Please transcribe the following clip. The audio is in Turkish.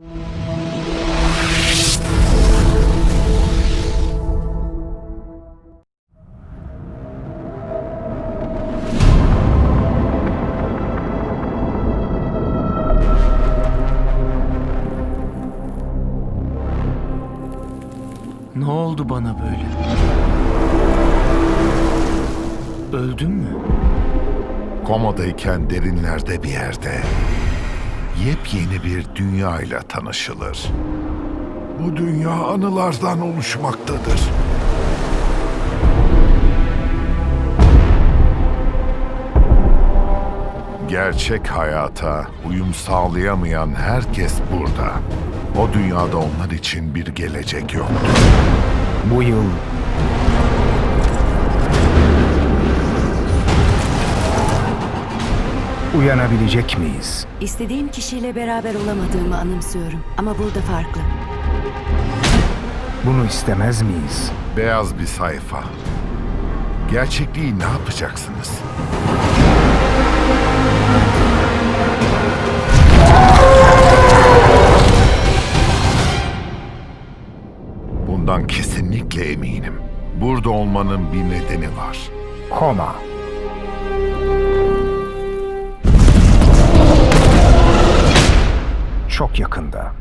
Ne oldu bana böyle? Öldüm mü? Komadayken derinlerde bir yerde yepyeni bir dünya ile tanışılır. Bu dünya anılardan oluşmaktadır. Gerçek hayata uyum sağlayamayan herkes burada. O dünyada onlar için bir gelecek yoktur. Bu yıl uyanabilecek miyiz? İstediğim kişiyle beraber olamadığımı anımsıyorum. Ama burada farklı. Bunu istemez miyiz? Beyaz bir sayfa. Gerçekliği ne yapacaksınız? Bundan kesinlikle eminim. Burada olmanın bir nedeni var. Koma. Çok yakında.